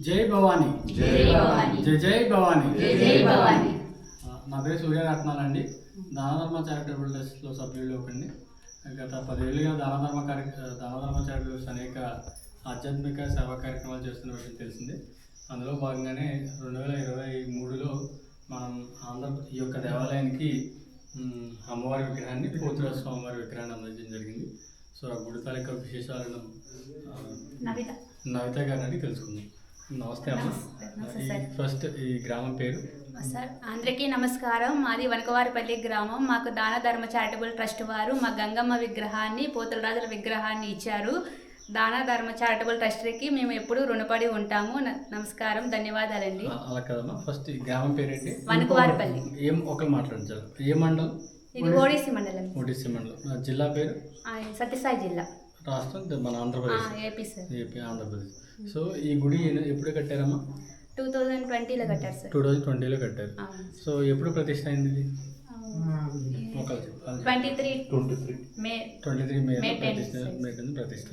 జై భవానీ. జై భవానీ. జై జై భవానీ. జై జై భవానీ. నా పేరు సూర్యరత్నాలు అండి దానధర్మ చారిటబుల్ ట్రస్ట్లో సభ్యులు ఒకరిని గత పదేళ్ళుగా దానధర్మ కార్య దానధర్మ చారిటబుల్ ట్రస్ట్ అనేక ఆధ్యాత్మిక సేవా కార్యక్రమాలు చేస్తున్న విషయం తెలిసింది. అందులో భాగంగానే రెండు వేల ఇరవై మూడులో మనం ఆంధ్ర ఈ యొక్క దేవాలయానికి అమ్మవారి విగ్రహాన్ని పోతురాజు స్వామివారి విగ్రహాన్ని అందించడం జరిగింది. సో ఆ గుడి తాలూకా విశేషాలను నవిత. గారిని తెలుసుకుందాం. నమస్తే అమ్మ. ఫస్ట్ ఈ గ్రామం పేరు? సార్ అందరికీ నమస్కారం. మాది వనకవారిపల్లి గ్రామం. మాకు దాన ధర్మ చారిటబుల్ ట్రస్ట్ వారు మా గంగమ్మ విగ్రహాన్ని పోతులరాజుల విగ్రహాన్ని ఇచ్చారు. దాన ధర్మ చారిటబుల్ ట్రస్ట్కి మేము ఎప్పుడూ రుణపడి ఉంటాము. నమస్కారం ధన్యవాదాలండి. అలా కదమ్మా. ఫస్ట్ ఈ గ్రామం పేరేంటి? వనకవారిపల్లి. ఏం ఒకరు మాట్లాడించాలి ఏ మండలం? ఇది ఓడిసి మండలం. ఒడిస్సీ మండలం. జిల్లా పేరు? సత్యసాయి జిల్లా. రాష్ట్రం మన Andhra Pradesh. AP sir. AP Andhra Pradesh. So ఈ గుడి ఎప్పుడు కట్టారమ్మా? టూ థౌజండ్ ట్వంటీలో కట్టారు సార్. టూ థౌజండ్ ట్వంటీలో కట్టారు. సో ఎప్పుడు ప్రతిష్ట అయింది twenty three May twenty three May May 10th, ప్రతిష్ట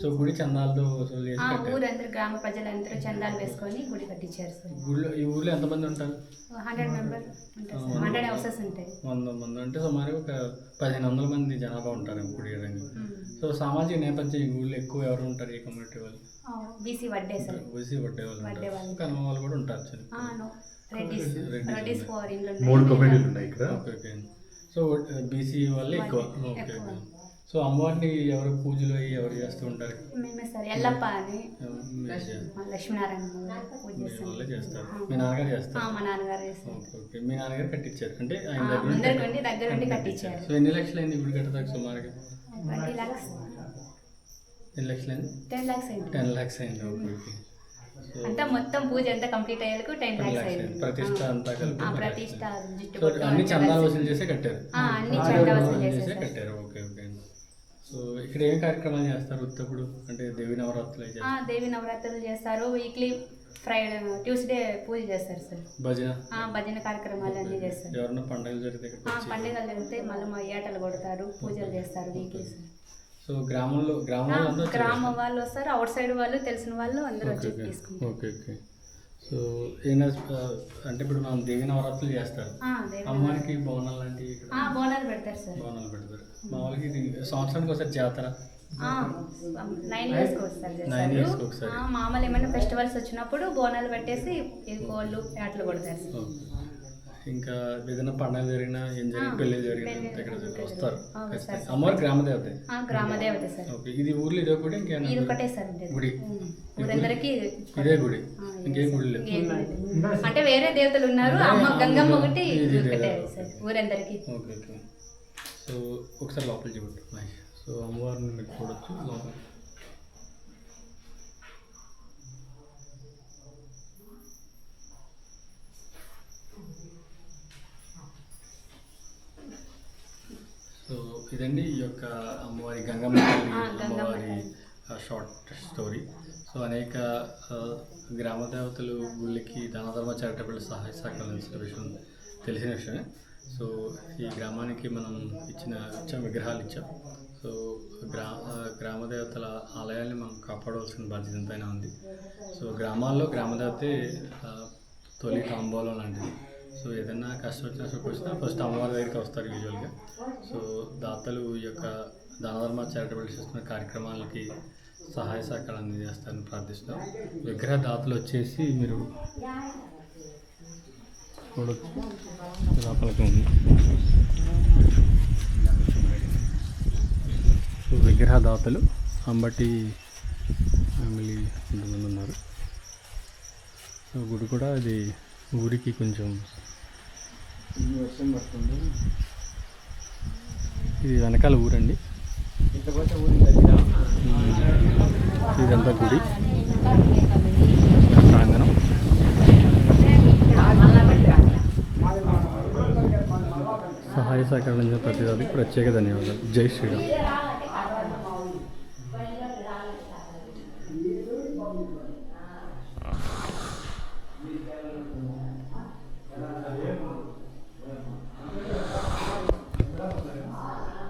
సో గుడి చందాలతో వసూలు చేసి ఊరందరూ గ్రామ ప్రజలందరూ చందాలు వేసుకొని గుడి కట్టించారు సార్. గుడిలో ఈ ఊర్లో ఎంతమంది ఉంటారు? హండ్రెడ్ మెంబర్ హండ్రెడ్ హౌసెస్ ఉంటాయి. వంద మంది. అంటే సుమారు ఒక పదిహేను వందల మంది జనాభా ఉంటారు గుడి రంగం సో సామాజిక నేపథ్యం ఈ ఊళ్ళో ఎక్కువ ఎవరు ఉంటారు ఈ కమ్యూనిటీ వాళ్ళు? BC Vadde sir. వాళ్ళు వడ్డే ఉంటారు. కనుమ వాళ్ళు కూడా ఉంటారు మూడు. కమిటీలు ఉన్నాయి ఇక్కడ ఓకే ఓకే సో బీసీ వాళ్ళు ఎక్కువ. ఓకే సో అమ్మవారిని ఎవరు పూజలు అయ్యి ఎవరు చేస్తూ ఉంటారు? మేమే సార్ ఎల్లప్ప అని. లక్ష్మీనారాయణ చేస్తారు. మీ నాన్నగారు ఆ, చేస్తారు మా నాన్నగారు చేస్తారు. ఓకే మీ నాన్నగారు కట్టించారు అంటే ఆయన దగ్గర ఉండి కట్టించారు సో ఎన్ని లక్షలు అయింది ఇప్పుడు కట్టడానికి సుమారుగా ఎన్ని లక్షలు అయింది టెన్ ల్యాక్స్ అయింది. టెన్ ల్యాక్స్ అయింది. ఓకే. అంతా మొత్తం పూజ అంతా కంప్లీట్ అయ్యేందుకు టెన్ ల్యాక్స్ అయింది ప్రతిష్ట అంతా కలిపి ప్రతిష్ట. జుట్టు అన్ని చందాలు. వసూలు చేసే కట్టారు. అన్ని చందా వసూలు చేసే కట్టారు. Okay okay. సో ఇక్కడ ఏం కార్యక్రమాలు చేస్తారు ఉత్తప్పుడు? అంటే దేవి నవరాత్రులు దేవి నవరాత్రులు చేస్తారు. వీక్లీ ఫ్రైడే ట్యూస్డే పూజ చేస్తారు సార్. భజన? ఆ, భజన కార్యక్రమాలు అన్నీ చేస్తారు. ఎవరన్నా పండుగలు జరిగితే పండుగలు జరిగితే మళ్ళీ మా ఏటలు కొడతారు. పూజలు చేస్తారు వీక్లీ సార్. సో గ్రామంలో గ్రామంలో గ్రామం వాళ్ళు వస్తారు అవుట్ సైడ్ వాళ్ళు తెలిసిన వాళ్ళు అందరూ వచ్చి ఓకే. తీసుకుంటారు. Okay okay. సో ఏమైనా అంటే ఇప్పుడు మనం దేవి నవరాత్రులు చేస్తారు. అమ్మవారికి బోనాలు లాంటివి బోనాలు పెడతారు సార్. బోనాలు పెడతారు. మా వాళ్ళకి ఇది సంవత్సరానికి ఒకసారి జాతర. నైన్ ఇయర్స్కి ఒకసారి. మామూలు ఏమైనా ఫెస్టివల్స్ వచ్చినప్పుడు బోనాలు పెట్టేసి కోళ్ళు ఏటలు కొడతారు. ఇంకా ఏదైనా పండుగ జరిగినా ఏం జరిగినా పెళ్ళి జరిగినా ఇక్కడ వస్తారు. అమ్మవారి గ్రామ దేవత ఆ, గ్రామ దేవత సార్. ఓకే ఇది ఊర్లో ఇదే గుడి ఇంకేమైనా ఇది ఒకటే సార్ గుడి. ఊరందరికీ ఇదే గుడి. ఇంకేం గుడి లేదు. అంటే వేరే దేవతలు ఉన్నారు అమ్మ గంగమ్మ ఒకటి ఇది ఒకటే దేవత. సార్ ఊరందరికీ. Okay okay. సో ఒకసారి లోపల చూడండి సో అమ్మవారిని మీరు చూడొచ్చు. లోపల సో ఇదండి ఈ యొక్క అమ్మవారి గంగమ్మ అమ్మవారి. షార్ట్ స్టోరీ సో అనేక గ్రామ దేవతలు గుళ్ళకి దానధర్మ చారిటబుల్ సహాయ సహకారాలు అందించిన విషయం తెలిసిన విషయమే. సో ఈ గ్రామానికి మనం ఇచ్చిన ఇచ్చాం విగ్రహాలు ఇచ్చాం. సో గ్రా గ్రామ దేవతల ఆలయాల్ని మనం కాపాడవలసిన బాధ్యత ఎంతైనా ఉంది. సో గ్రామాల్లో గ్రామ దేవతే ఆ, తొలి తాంబూలం లాంటిది. సో ఏదైనా కష్టం వచ్చినా సుఖం వచ్చినా ఫస్ట్ అమ్మవారి దగ్గరికి వస్తారు యూజువల్గా సో దాతలు ఈ యొక్క దానధర్మ చారిటబుల్ చేస్తున్న కార్యక్రమాలకి సహాయ సహకారం అందజేస్తారని ప్రార్థిస్తాం విగ్రహ దాతలు వచ్చేసి మీరు చూడొచ్చు. లోపలికి ఉంది సో విగ్రహ దాతలు అంబటి ఫ్యామిలీ కొంతమంది ఉన్నారు. సో గుడి కూడా అది ఊరికి కొంచెం ఇది వెనకాల ఊరండి. ఇదంతా గుడి. ప్రాంగణం. సహాయ సహకరించిన ప్రతి ఒక్కరికి ప్రత్యేక ధన్యవాదాలు. జై శ్రీరామ్.